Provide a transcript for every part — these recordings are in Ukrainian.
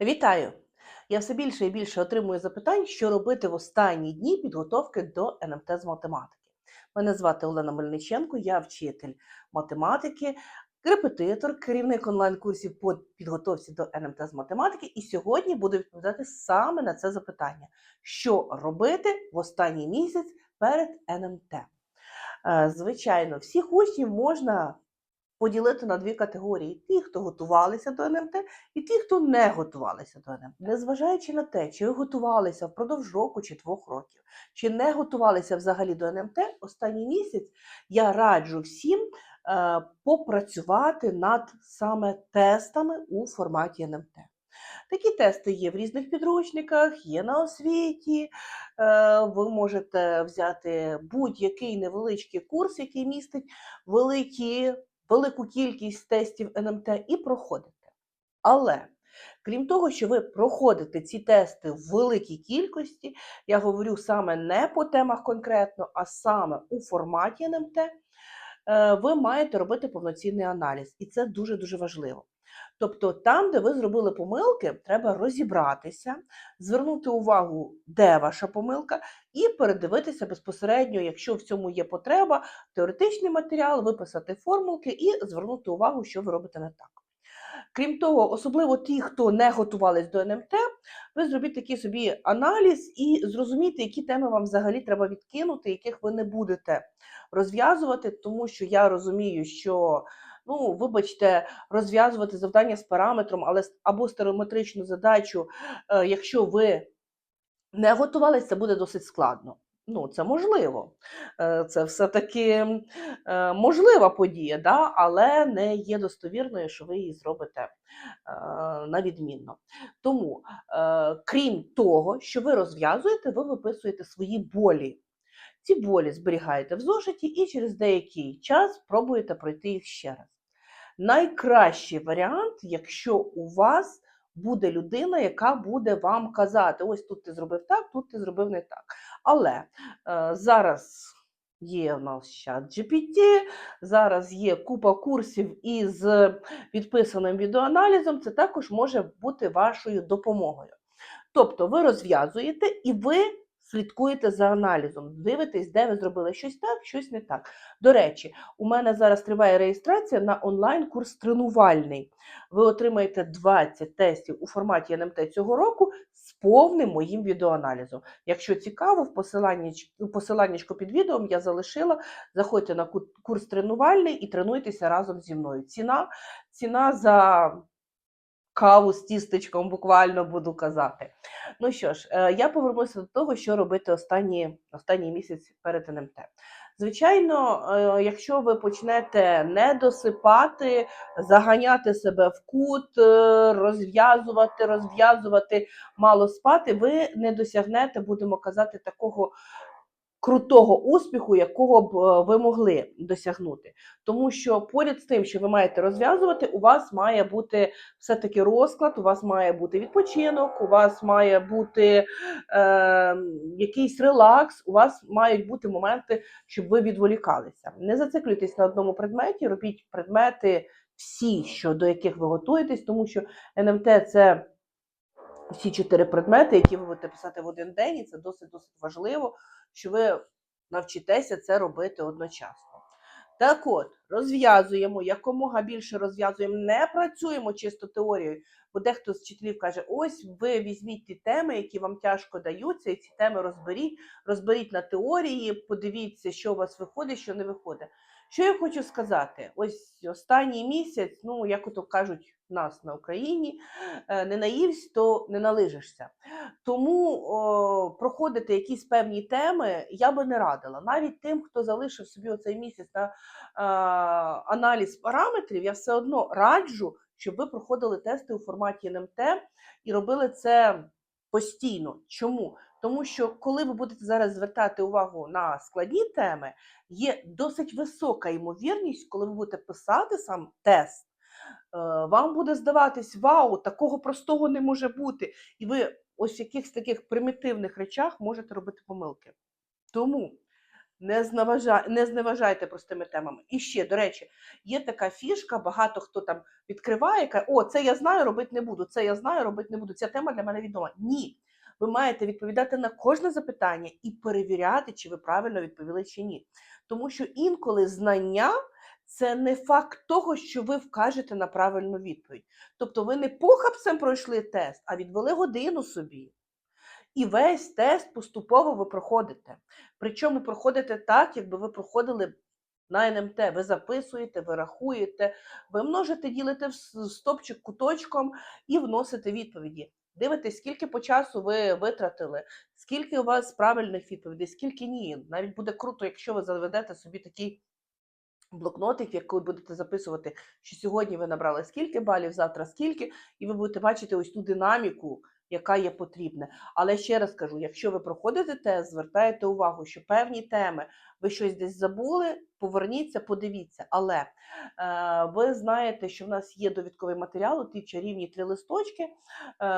Вітаю! Я все більше і більше отримую запитань, що робити в останні дні підготовки до НМТ з математики. Мене звати Олена Мельниченко, я вчитель математики, репетитор, керівник онлайн-курсів по підготовці до НМТ з математики. І сьогодні буду відповідати саме на це запитання: що робити в останній місяць перед НМТ? Е, Звичайно, всіх учнів можна поділити на дві категорії: ті, хто готувалися до НМТ, і ті, хто не готувалися до НМТ. Незважаючи на те, чи ви готувалися впродовж року чи двох років, чи не готувалися взагалі до НМТ, останній місяць я раджу всім е, попрацювати над саме тестами у форматі НМТ. Такі тести є в різних підручниках, є на освіті. Е, Ви можете взяти будь-який невеличкий курс, який містить великі, велику кількість тестів НМТ, і проходите. Але крім того, що ви проходите ці тести в великій кількості, я говорю саме не по темах конкретно, а саме у форматі НМТ, е, ви маєте робити повноцінний аналіз, і це дуже дуже важливо. Тобто, там, де ви зробили помилки, треба розібратися, звернути увагу, де ваша помилка, і передивитися безпосередньо, якщо в цьому є потреба, теоретичний матеріал, виписати формулки і звернути увагу, що ви робите не так. Крім того, особливо ті, хто не готувались до НМТ, ви зробіть такий собі аналіз і зрозумійте, які теми вам взагалі треба відкинути, яких ви не будете розв'язувати, тому що я розумію, що ну, вибачте, розв'язувати завдання з параметром, але або стереометричну задачу, е, якщо ви не готувалися, це буде досить складно. Ну, це можливо. Е, Це все-таки е, можлива подія, да? але не є достовірною, що ви її зробите на відмінно. Тому, крім того, що ви розв'язуєте, ви виписуєте свої болі. Ці болі зберігаєте в зошиті і через деякий час пробуєте пройти їх ще раз. Найкращий варіант, якщо у вас буде людина, яка буде вам казати: ось тут ти зробив так, тут ти зробив не так. Але е, зараз є в нас чат GPT, зараз є купа курсів із підписаним відеоаналізом, це також може бути вашою допомогою. Тобто ви розв'язуєте і ви слідкуєте за аналізом, дивитесь, де ви зробили щось так, щось не так. До речі, у мене зараз триває реєстрація на онлайн-курс тренувальний. Ви отримаєте 20 тестів у форматі НМТ цього року з повним моїм відеоаналізом. Якщо цікаво, в посиланні, посиланнячко під відео я залишила. Заходьте на ку- курс тренувальний і тренуйтеся разом зі мною. Ціна, ціна за каву з тістечком, буквально буду казати. Ну що ж, е, я повернуся до того, що робити останні, останній місяць перед НМТ. Звичайно, е, якщо ви почнете не досипати, заганяти себе в кут, е, розв'язувати, розв'язувати, мало спати, ви не досягнете, будемо казати, такого крутого успіху, якого б е, ви могли досягнути. Тому що поряд з тим, що ви маєте розв'язувати, у вас має бути все-таки розклад, у вас має бути відпочинок, у вас має бути е, якийсь релакс, у вас мають бути моменти, щоб ви відволікалися. Не зациклюйтесь на одному предметі, робіть предмети всі, що, до яких ви готуєтесь, тому що НМТ це всі чотири предмети, які ви будете писати в один день, і це досить досить важливо, що ви навчитеся це робити одночасно. Так от, розв'язуємо, якомога більше розв'язуємо, не працюємо чисто теорією, бо дехто з вчителів каже: ось ви візьміть ті теми, які вам тяжко даються, і ці теми розберіть, розберіть на теорії, подивіться, що у вас виходить, що не виходить. Що я хочу сказати? Ось останній місяць, ну як ото кажуть в нас на Україні, е, не наївсь, то не налижишся. Тому о, проходити якісь певні теми я би не радила. Навіть тим, хто залишив собі оцей місяць на а, аналіз параметрів, я все одно раджу, щоб ви проходили тести у форматі НМТ і робили це постійно. Чому? Тому що коли ви будете зараз звертати увагу на складні теми, є досить висока ймовірність, коли ви будете писати сам тест. е, Вам буде здаватись, вау, такого простого не може бути. І ви ось в якихось таких примітивних речах можете робити помилки. Тому Не, зневажа... не зневажайте простими темами. І ще, до речі, є така фішка, багато хто там відкриває, каже, о, це я знаю, робити не буду, це я знаю, робити не буду. Ця тема для мене відома. Ні. Ви маєте відповідати на кожне запитання і перевіряти, чи ви правильно відповіли чи ні. Тому що інколи знання це не факт того, що ви вкажете на правильну відповідь. Тобто ви не похапцем пройшли тест, а відвели годину собі. І весь тест поступово ви проходите. Причому проходите так, якби ви проходили на НМТ. Ви записуєте, ви рахуєте, ви множите, ділите в стопчик куточком і вносите відповіді. Дивитесь, скільки по часу ви витратили, скільки у вас правильних відповідей, скільки ні. Навіть буде круто, якщо ви заведете собі такий блокнотик, який будете записувати, що сьогодні ви набрали скільки балів, завтра скільки, і ви будете бачити ось ту динаміку, яка є потрібна. Але ще раз кажу: якщо ви проходите тест, звертаєте увагу, що певні теми ви щось десь забули, поверніться, подивіться. Але е, ви знаєте, що в нас є довідковий матеріал, ті чарівні три листочки, е,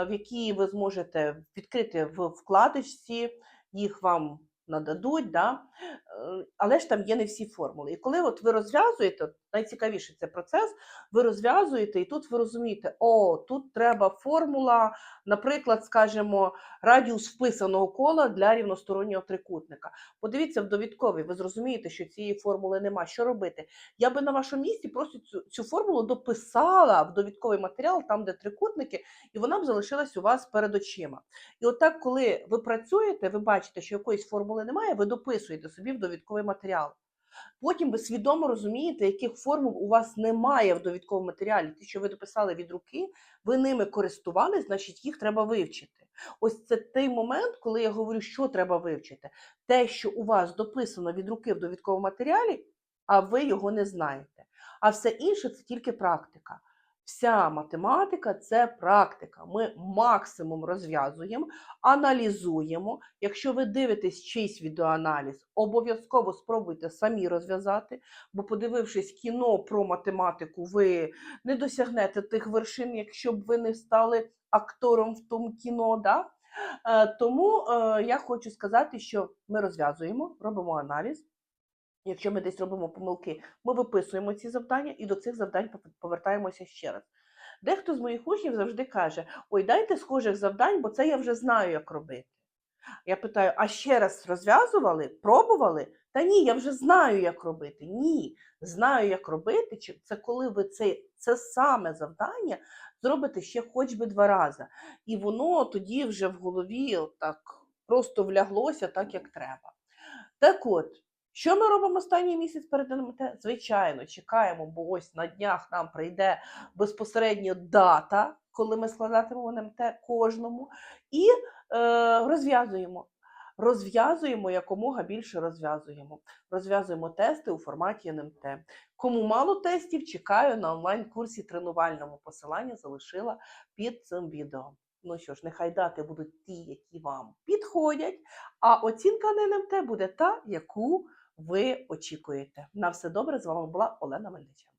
в які ви зможете відкрити в вкладочці, їх вам нададуть. Да? Е, Але ж там є не всі формули. І коли от ви розв'язуєте, найцікавіший це процес, ви розв'язуєте, і тут ви розумієте, о, тут треба формула, наприклад, скажімо, радіус вписаного кола для рівностороннього трикутника. Подивіться в довідковий, ви зрозумієте, що цієї формули нема. Що робити? Я би на вашому місці просто цю, цю формулу дописала в довідковий матеріал, там, де трикутники, і вона б залишилась у вас перед очима. І отак, коли ви працюєте, ви бачите, що якоїсь формули немає, ви дописуєте собі в довідковий матеріал. Потім ви свідомо розумієте, яких формул у вас немає в довідковому матеріалі. Ті, що ви дописали від руки, ви ними користувались, значить їх треба вивчити. Ось це той момент, коли я говорю, що треба вивчити. Те, що у вас дописано від руки в довідковому матеріалі, а ви його не знаєте. А все інше це тільки практика. Вся математика це практика. Ми максимум розв'язуємо, аналізуємо. Якщо ви дивитесь чийсь відеоаналіз, обов'язково спробуйте самі розв'язати, бо, подивившись кіно про математику, ви не досягнете тих вершин, якщо б ви не стали актором в тому кіно. Да? Е, Тому е, я хочу сказати, що ми розв'язуємо, робимо аналіз. Якщо ми десь робимо помилки, ми виписуємо ці завдання і до цих завдань повертаємося ще раз. Дехто з моїх учнів завжди каже: Ой, дайте схожих завдань, бо це я вже знаю, як робити. Я питаю: а ще раз розв'язували, пробували? Та ні, я вже знаю, як робити. Ні, знаю, як робити. Це коли ви це, це саме завдання зробите ще хоч би два рази. І воно тоді вже в голові так просто вляглося так, як треба. Так от, що ми робимо останній місяць перед НМТ? Звичайно, чекаємо, бо ось на днях нам прийде безпосередньо дата, коли ми складатимемо НМТ кожному, і е, розв'язуємо. Розв'язуємо якомога більше розв'язуємо. Розв'язуємо тести у форматі НМТ. Кому мало тестів, чекаю на онлайн-курсі тренувальному. Посилання залишила під цим відео. Ну що ж, нехай дати будуть ті, які вам підходять, а оцінка на НМТ буде та, яку ви очікуєте. На все добре з вами була Олена Мельниченко.